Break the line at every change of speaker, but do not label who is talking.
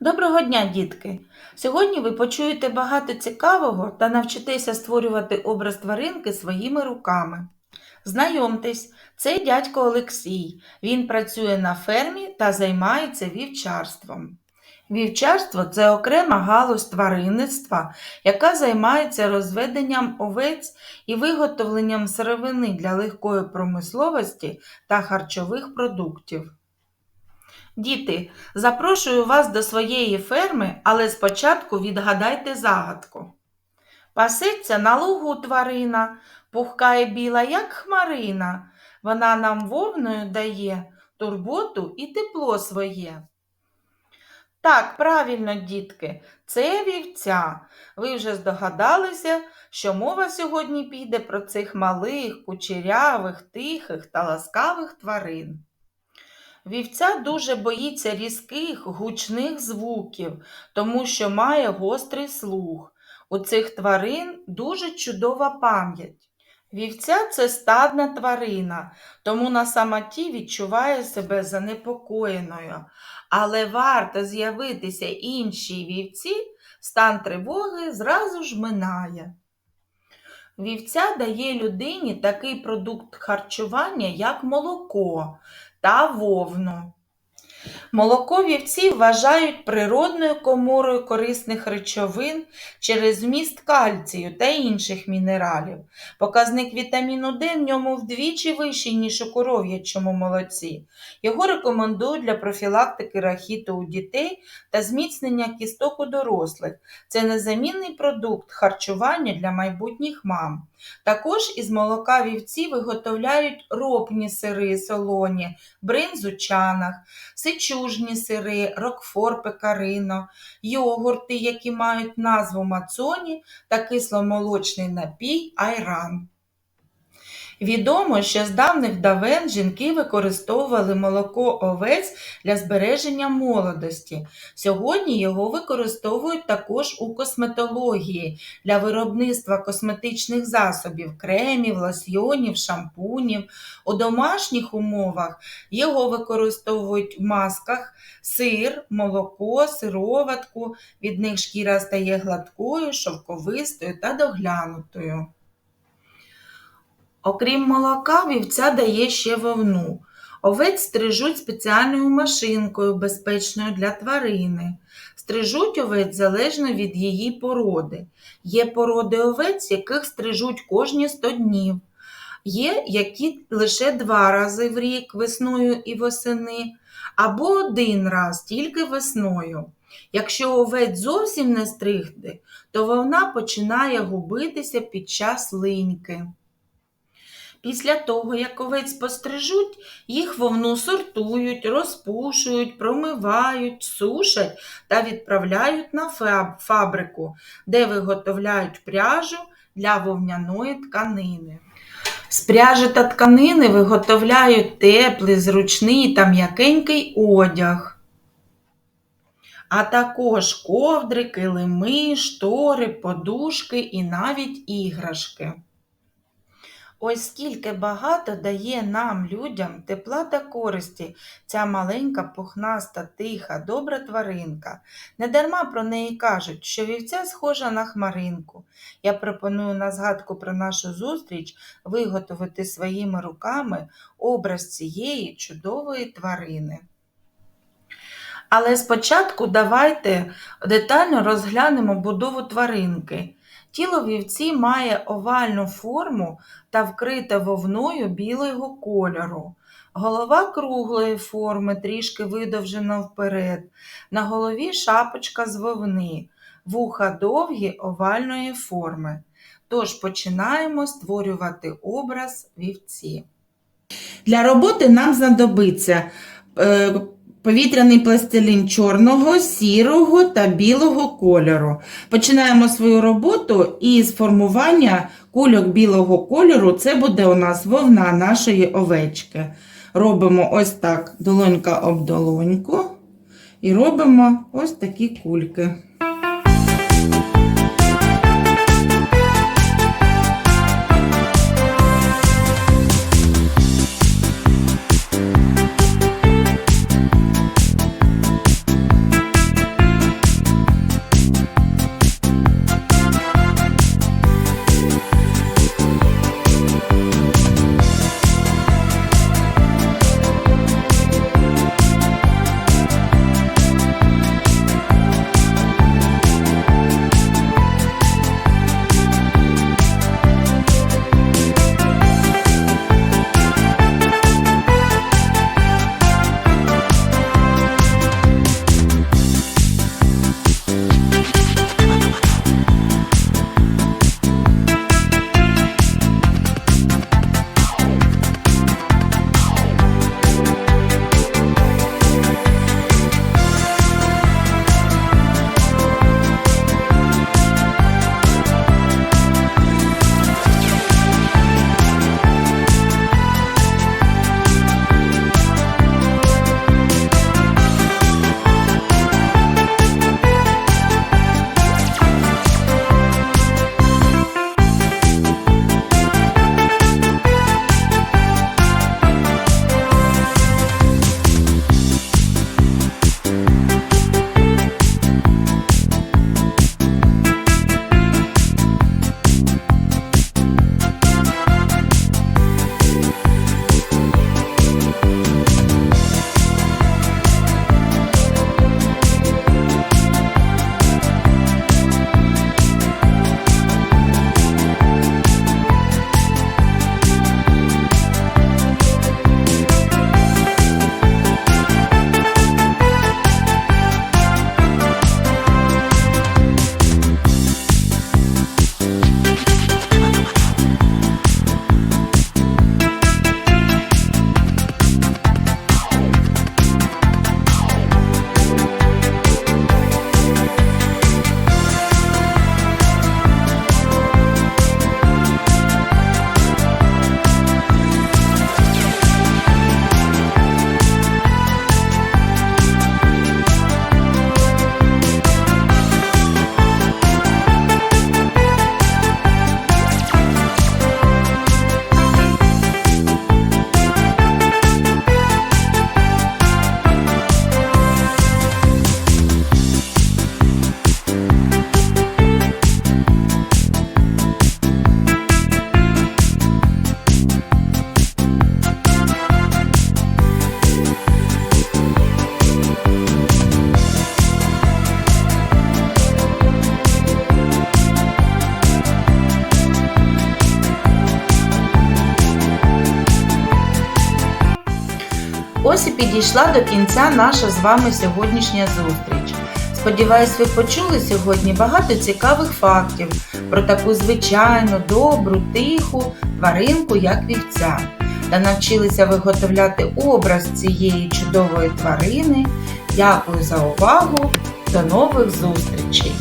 Доброго дня, дітки! Сьогодні ви почуєте багато цікавого та навчитеся створювати образ тваринки своїми руками. Знайомтесь, це дядько Олексій. Він працює на фермі та займається вівчарством. Вівчарство це окрема галузь тваринництва, яка займається розведенням овець і виготовленням сировини для легкої промисловості та харчових продуктів. Діти, запрошую вас до своєї ферми, але спочатку відгадайте загадку. Пасеться на лугу тварина, пухка і біла, як хмарина. Вона нам вовною дає турботу і тепло своє. Так, правильно, дітки, це вівця. Ви вже здогадалися, що мова сьогодні піде про цих малих, кучерявих, тихих та ласкавих тварин. Вівця дуже боїться різких, гучних звуків, тому що має гострий слух. У цих тварин дуже чудова пам'ять. Вівця це стадна тварина, тому на самоті відчуває себе занепокоєною. Але варто з'явитися іншій вівці, стан тривоги зразу ж минає. Вівця дає людині такий продукт харчування, як молоко та вовну. Молоко вівці вважають природною коморою корисних речовин через вміст кальцію та інших мінералів. Показник вітаміну Д в ньому вдвічі вищий, ніж у коров'ячому молоці. Його рекомендують для профілактики рахіту у дітей та зміцнення кісток у дорослих. Це незамінний продукт харчування для майбутніх мам. Також із молока вівці виготовляють ропні сири солоні, бринзу чанах, сичужні сири, рокфор пекарино, йогурти, які мають назву мацоні та кисломолочний напій айран. Відомо, що з давних давен жінки використовували молоко овець для збереження молодості. Сьогодні його використовують також у косметології для виробництва косметичних засобів, кремів, лосьйонів, шампунів. У домашніх умовах його використовують в масках сир, молоко, сироватку. Від них шкіра стає гладкою, шовковистою та доглянутою. Окрім молока, вівця дає ще вовну. Овець стрижуть спеціальною машинкою, безпечною для тварини. Стрижуть овець залежно від її породи. Є породи овець, яких стрижуть кожні 100 днів. Є, які лише два рази в рік весною і восени, або один раз тільки весною. Якщо овець зовсім не стригти, то вовна починає губитися під час линьки. Після того, як овець пострижуть, їх вовну сортують, розпушують, промивають, сушать та відправляють на фабрику, де виготовляють пряжу для вовняної тканини. З пряжі та тканини виготовляють теплий, зручний та м'якенький одяг, а також ковдри, килими, штори, подушки і навіть іграшки. Ось скільки багато дає нам, людям, тепла та користі ця маленька, пухнаста, тиха, добра тваринка. Недарма про неї кажуть, що вівця схожа на хмаринку. Я пропоную на згадку про нашу зустріч виготовити своїми руками образ цієї чудової тварини. Але спочатку давайте детально розглянемо будову тваринки. Тіло вівці має овальну форму та вкрите вовною білого кольору. Голова круглої форми, трішки видовжена вперед. На голові шапочка з вовни, вуха довгі овальної форми. Тож починаємо створювати образ вівці. Для роботи нам знадобиться е, повітряний пластилін чорного, сірого та білого кольору. Починаємо свою роботу із формування кульок білого кольору. Це буде у нас вовна нашої овечки. Робимо ось так долонька об долоньку і робимо ось такі кульки. Підійшла до кінця наша з вами сьогоднішня зустріч. Сподіваюсь, ви почули сьогодні багато цікавих фактів про таку звичайну, добру, тиху тваринку, як вівця, та навчилися виготовляти образ цієї чудової тварини. Дякую за увагу! До нових зустрічей!